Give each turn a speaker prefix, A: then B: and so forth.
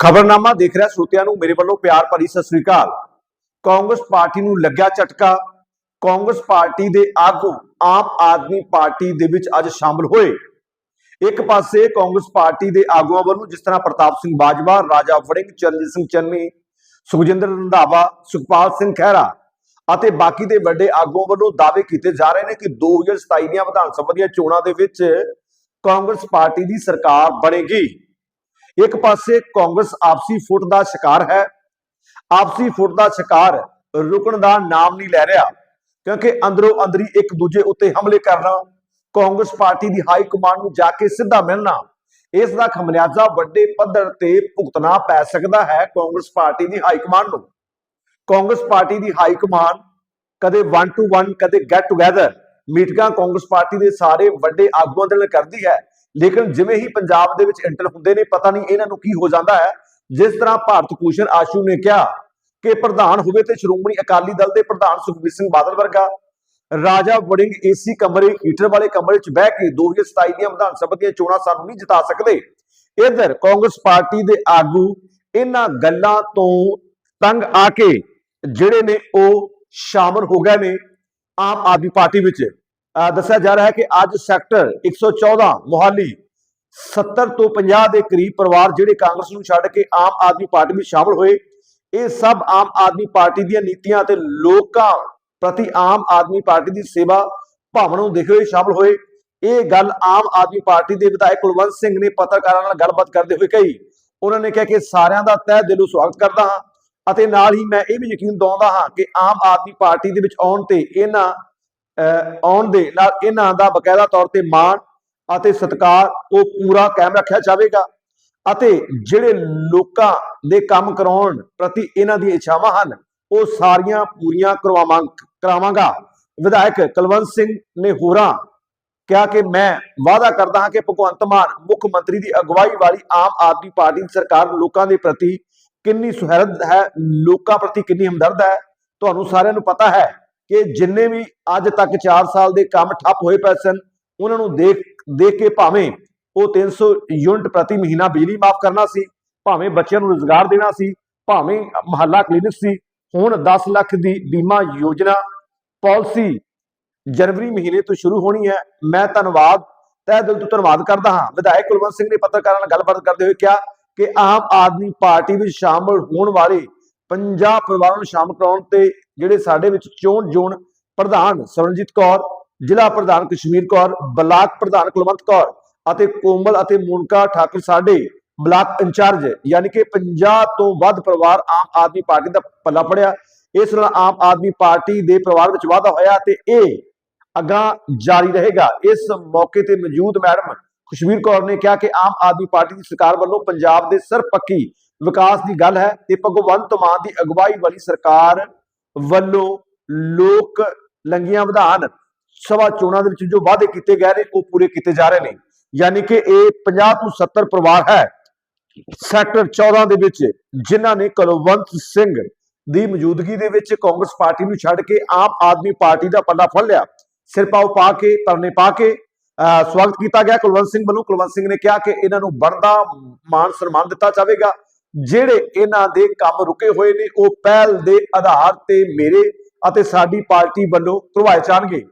A: ਖਬਰਨਾਮਾ ਦੇਖ ਰਿਹਾ ਸਰੋਤਿਆਂ ਨੂੰ, ਮੇਰੇ ਵੱਲੋਂ ਪਿਆਰ ਭਰੀ ਸਤਿ ਸ੍ਰੀ ਅਕਾਲ। ਕਾਂਗਰਸ ਪਾਰਟੀ ਨੂੰ ਲੱਗਿਆ ਝਟਕਾ। ਕਾਂਗਰਸ ਪਾਰਟੀ ਦੇ ਆਗੂ ਆਮ ਆਦਮੀ ਪਾਰਟੀ ਦੇ ਵਿੱਚ ਅੱਜ ਸ਼ਾਮਲ ਹੋਏ। ਇੱਕ ਪਾਸੇ ਕਾਂਗਰਸ ਪਾਰਟੀ ਦੇ ਆਗੂਆਂ ਵੱਲੋਂ ਜਿਸ ਤਰ੍ਹਾਂ ਪ੍ਰਤਾਪ ਸਿੰਘ ਬਾਜਵਾ, ਰਾਜਾ ਵੜਿੰਗ, ਚਰਨਜੀਤ ਸਿੰਘ ਚੰਨੀ, ਸੁਖਜਿੰਦਰ ਰੰਧਾਵਾ, ਸੁਖਪਾਲ ਸਿੰਘ ਖਹਿਰਾ ਅਤੇ ਬਾਕੀ ਦੇ ਵੱਡੇ ਆਗੂਆਂ ਵੱਲੋਂ ਦਾਅਵੇ ਕੀਤੇ ਜਾ ਰਹੇ ਨੇ ਕਿ 2027 ਦੀਆਂ ਵਿਧਾਨ ਸਭਾ ਦੀਆਂ ਚੋਣਾਂ ਦੇ ਵਿੱਚ ਕਾਂਗਰਸ ਪਾਰਟੀ ਦੀ ਸਰਕਾਰ ਬਣੇਗੀ। ਇੱਕ ਪਾਸੇ ਕਾਂਗਰਸ ਆਪਸੀ ਫੁੱਟ ਦਾ ਸ਼ਿਕਾਰ ਹੈ, ਆਪਸੀ ਫੁੱਟ ਦਾ ਸ਼ਿਕਾਰ ਰੁਕਣ ਦਾ ਨਾਮ ਨਹੀਂ ਲੈ ਰਿਹਾ, ਕਿਉਂਕਿ ਅੰਦਰੋਂ ਅੰਦਰੀ ਇੱਕ ਦੂਜੇ ਉੱਤੇ ਹਮਲੇ ਕਰਨਾ, ਕਾਂਗਰਸ ਪਾਰਟੀ ਦੀ ਹਾਈ ਕਮਾਂਡ ਨੂੰ ਜਾ ਕੇ ਸਿੱਧਾ ਮਿਲਣਾ, ਇਸ ਦਾ ਖਮਲਿਆਜ਼ਾ ਵੱਡੇ ਪੱਧਰ ਤੇ ਭੁਗਤਣਾ ਪੈ ਸਕਦਾ ਹੈ ਕਾਂਗਰਸ ਪਾਰਟੀ ਦੀ ਹਾਈ ਕਮਾਂਡ ਨੂੰ। ਕਾਂਗਰਸ ਪਾਰਟੀ ਦੀ ਹਾਈ ਕਮਾਂਡ ਕਦੇ 1 ਟੂ 1 ਕਦੇ ਗੈਟ ਟੂਗੇਦਰ ਮੀਟਿੰਗਾਂ ਕਾਂਗਰਸ ਪਾਰਟੀ ਦੇ ਸਾਰੇ ਵੱਡੇ ਆਗੂਆਂ ਦੇ ਨਾਲ ਕਰਦੀ ਹੈ। ਲੇਕਿਨ ਜਿਵੇਂ ਹੀ ਪੰਜਾਬ ਦੇ ਵਿੱਚ ਐਂਟਰ ਹੁੰਦੇ ਨੇ, ਪਤਾ ਨਹੀਂ ਇਹਨਾਂ ਨੂੰ ਕੀ ਹੋ ਜਾਂਦਾ ਹੈ। ਜਿਸ ਤਰ੍ਹਾਂ ਭਾਰਤ ਭੂਸ਼ਣ ਆਸ਼ੂ ਨੇ ਕਿਹਾ ਕਿ ਪ੍ਰਧਾਨ ਹੋਵੇ ਤੇ ਸ਼੍ਰੋਮਣੀ ਅਕਾਲੀ ਦਲ ਦੇ ਪ੍ਰਧਾਨ ਸੁਖਬੀਰ ਸਿੰਘ ਬਾਦਲ ਵਰਗਾ, ਰਾਜਾ ਵੜਿੰਗ ਏਸੀ ਕਮਰੇ, ਹੀਟਰ ਵਾਲੇ ਕਮਰੇ 'ਚ ਬਹਿ ਕੇ 2027 ਦੀਆਂ ਵਿਧਾਨ ਸਭਾ ਦੀਆਂ ਚੋਣਾਂ ਸਾਨੂੰ ਨਹੀਂ ਜਿਤਾ ਸਕਦੇ। ਇਧਰ ਕਾਂਗਰਸ ਪਾਰਟੀ ਦੇ ਆਗੂ ਇਹਨਾਂ ਗੱਲਾਂ ਤੋਂ ਤੰਗ ਆ ਕੇ ਜਿਹੜੇ ਨੇ ਉਹ ਸ਼ਾਮਲ ਹੋ ਗਏ ਨੇ ਆਮ ਆਦਮੀ ਪਾਰਟੀ ਵਿੱਚ। ਦੱਸਿਆ ਜਾ ਰਿਹਾ ਹੈ ਕਿ ਅੱਜ ਸੈਕਟਰ 114 ਮੋਹਾਲੀ 70 ਤੋਂ 50 ਦੇ ਕਰੀਬ ਪਰਿਵਾਰ ਜਿਹੜੇ ਕਾਂਗਰਸ ਨੂੰ ਛੱਡ ਕੇ ਆਮ ਆਦਮੀ ਪਾਰਟੀ ਵਿੱਚ ਸ਼ਾਮਲ ਹੋਏ, ਇਹ ਸਭ ਆਮ ਆਦਮੀ ਪਾਰਟੀ ਦੀਆਂ ਨੀਤੀਆਂ ਅਤੇ ਲੋਕਾਂ ਪ੍ਰਤੀ ਆਮ ਆਦਮੀ ਪਾਰਟੀ ਦੀ ਸੇਵਾ ਭਾਵਨਾ ਨੂੰ ਦੇਖਦੇ ਹੋਏ ਸ਼ਾਮਲ ਹੋਏ। ਇਹ ਗੱਲ ਆਮ ਆਦਮੀ ਪਾਰਟੀ ਦੇ ਵਿਧਾਇਕ ਕੁਲਵੰਤ ਸਿੰਘ ਨੇ ਪੱਤਰਕਾਰਾਂ ਨਾਲ ਗੱਲਬਾਤ ਕਰਦੇ ਹੋਏ ਕਹੀ। ਉਹਨਾਂ ਨੇ ਕਿਹਾ ਕਿ ਸਾਰਿਆਂ ਦਾ ਤਹਿ ਦਿਲੋਂ ਸਵਾਗਤ ਕਰਦਾ ਹਾਂ ਅਤੇ ਨਾਲ ਹੀ ਮੈਂ ਇਹ ਵੀ ਯਕੀਨ ਦਿਵਾਉਂਦਾ ਹਾਂ ਕਿ ਆਮ ਆਦਮੀ ਪਾਰਟੀ ਦੇ ਵਿੱਚ ਆਉਣ ਤੇ ਇਹਨਾਂ ਆਉਣ ਦੇ ਨਾਲ ਇਹਨਾਂ ਦਾ ਬਕਾਇਦਾ ਤੌਰ ਤੇ ਮਾਣ ਅਤੇ ਸਤਿਕਾਰ ਉਹ ਪੂਰਾ ਕਾਇਮ ਰੱਖਿਆ ਜਾਵੇਗਾ ਅਤੇ ਜਿਹੜੇ ਲੋਕਾਂ ਦੇ ਕੰਮ ਕਰਾਉਣ ਪ੍ਰਤੀ ਇਹਨਾਂ ਦੀਆਂ ਇੱਛਾਵਾਂ ਹਨ, ਉਹ ਸਾਰੀਆਂ ਪੂਰੀਆਂ ਕਰਵਾਵਾਂ ਕਰਾਵਾਂਗਾ। ਵਿਧਾਇਕ ਕੁਲਵੰਤ ਸਿੰਘ ਨੇ ਹੋਰਾਂ ਕਿਹਾ ਕਿ ਮੈਂ ਵਾਅਦਾ ਕਰਦਾ ਹਾਂ ਕਿ ਭਗਵੰਤ ਮਾਨ ਮੁੱਖ ਮੰਤਰੀ ਦੀ ਅਗਵਾਈ ਵਾਲੀ ਆਮ ਆਦਮੀ ਪਾਰਟੀ ਦੀ ਸਰਕਾਰ ਲੋਕਾਂ ਦੇ ਪ੍ਰਤੀ ਕਿੰਨੀ ਸੁਹਿਰਦ ਹੈ, ਲੋਕਾਂ ਪ੍ਰਤੀ ਕਿੰਨੀ ਹਮਦਰਦ ਹੈ, ਤੁਹਾਨੂੰ ਸਾਰਿਆਂ ਨੂੰ ਪਤਾ ਹੈ। ਕਿ ਜਿੰਨੇ ਵੀ ਅੱਜ ਤੱਕ 4 ਸਾਲ ਦੇ ਕੰਮ ਠੱਪ ਹੋਏ ਪਏ ਸਨ, ਉਹਨਾਂ ਨੂੰ ਦੇਖ ਦੇਖ ਕੇ ਭਾਵੇਂ ਉਹ 300 ਯੂਨਿਟ ਪ੍ਰਤੀ ਮਹੀਨਾ ਬਿਜਲੀ ਮਾਫ ਕਰਨਾ ਸੀ, ਭਾਵੇਂ ਬੱਚਿਆਂ ਨੂੰ ਰੋਜ਼ਗਾਰ ਦੇਣਾ ਸੀ, ਭਾਵੇਂ ਮਹੱਲਾ ਕਲੀਨਿਕ ਸੀ, ਹੁਣ 10 ਲੱਖ ਦੀ ਬੀਮਾ ਯੋਜਨਾ ਪਾਲਿਸੀ ਜਨਵਰੀ ਮਹੀਨੇ ਤੋਂ ਸ਼ੁਰੂ ਹੋਣੀ ਹੈ। ਮੈਂ ਧੰਨਵਾਦ, ਤਹਿ ਦਿਲ ਤੋਂ ਧੰਨਵਾਦ ਕਰਦਾ ਹਾਂ। ਵਿਧਾਇਕ ਕੁਲਵੰਤ ਸਿੰਘ ਨੇ ਪੱਤਰਕਾਰਾਂ ਨਾਲ ਗੱਲਬਾਤ ਕਰਦੇ ਹੋਏ ਕਿਹਾ ਕਿ ਆਮ ਆਦਮੀ ਪਾਰਟੀ ਵਿੱਚ ਸ਼ਾਮਲ ਹੋਣ ਵਾਲੇ 50 ਪਰਿਵਾਰਾਂ ਨੂੰ ਸ਼ਾਮਲ ਕਰਾਉਣ ਤੇ ਜਿਹੜੇ ਸਾਡੇ ਵਿੱਚ ਚੋਣ ਜੋਨ ਪ੍ਰਧਾਨ ਸਰਨਜੀਤ ਕੌਰ, ਜ਼ਿਲ੍ਹਾ ਪ੍ਰਧਾਨ ਕਸ਼ਮੀਰ ਕੌਰ, ਬਲਾਕ ਪ੍ਰਧਾਨ ਕੁਲਵੰਤ ਕੌਰ ਅਤੇ ਕੋਮਲ ਅਤੇ ਮੂਨਕਾ ਠਾਕੁਰ ਸਾਡੇ ਬਲਾਕ ਇੰਚਾਰਜ, ਯਾਨੀ ਕਿ 50 ਤੋਂ ਵੱਧ ਪਰਿਵਾਰ ਆਮ ਆਦਮੀ ਪਾਰਟੀ ਦਾ ਪੱਲਾ ਫੜਿਆ। ਇਸ ਨਾਲ ਆਮ ਆਦਮੀ ਪਾਰਟੀ ਦੇ ਪਰਿਵਾਰ ਵਿੱਚ ਵਾਧਾ ਹੋਇਆ ਤੇ ਇਹ ਅਗਾਂ ਜਾਰੀ ਰਹੇਗਾ। ਇਸ ਮੌਕੇ ਤੇ ਮੌਜੂਦ ਮੈਡਮ ਖੁਸ਼ਬੀਰ ਕੌਰ ਨੇ ਕਿਹਾ ਕਿ ਆਮ ਆਦਮੀ ਪਾਰਟੀ ਦੀ ਸਰਕਾਰ ਵੱਲੋਂ ਪੰਜਾਬ ਦੇ ਸਰਪੱਕੀ ਵਿਕਾਸ ਦੀ ਗੱਲ ਹੈ ਤੇ ਭਗਵੰਤ ਮਾਨ ਦੀ ਅਗਵਾਈ ਵਾਲੀ ਸਰਕਾਰ ਵੱਲੋਂ ਲੋਕ ਲੰਗੀਆਂ ਵਿਧਾਨ ਸਭਾ ਚੋਣਾਂ ਦੇ ਵਿੱਚ ਜੋ ਵਾਅਦੇ ਕੀਤੇ ਗਏ ਨੇ, ਉਹ ਪੂਰੇ ਕੀਤੇ ਜਾ ਰਹੇ ਨੇ। ਯਾਨੀ ਕਿ ਇਹ 50 ਤੋਂ 70 ਪਰਿਵਾਰ ਹੈ। ਸੈਕਟਰ 14 ਦੇ ਵਿੱਚ ਜਿਨ੍ਹਾਂ ਨੇ ਕੁਲਵੰਤ ਸਿੰਘ ਦੀ ਮੌਜੂਦਗੀ ਦੇ ਵਿੱਚ ਕਾਂਗਰਸ ਪਾਰਟੀ ਨੂੰ ਛੱਡ ਕੇ ਆਮ ਆਦਮੀ ਪਾਰਟੀ ਦਾ ਪੱਲਾ ਫੜ ਲਿਆ। ਸਿਰ ਪਾਉ ਪਾ ਕੇ ਪਰਨੇ ਪਾ ਕੇ ਅਹ ਸਵਾਗਤ ਕੀਤਾ ਗਿਆ ਕੁਲਵੰਤ ਸਿੰਘ ਵੱਲੋਂ। ਕੁਲਵੰਤ ਸਿੰਘ ਨੇ ਕਿਹਾ ਕਿ ਇਹਨਾਂ ਨੂੰ ਬਣਦਾ ਮਾਨ ਸਨਮਾਨ ਦਿੱਤਾ ਜਾਵੇਗਾ। ਜਿਹੜੇ ਇਹਨਾਂ ਦੇ ਕੰਮ ਰੁਕੇ ਹੋਏ ਨੇ, ਉਹ ਪਹਿਲ ਦੇ ਆਧਾਰ ਤੇ ਮੇਰੇ ਅਤੇ ਸਾਡੀ ਪਾਰਟੀ ਵੱਲੋਂ ਕਰਵਾਏ ਜਾਣਗੇ।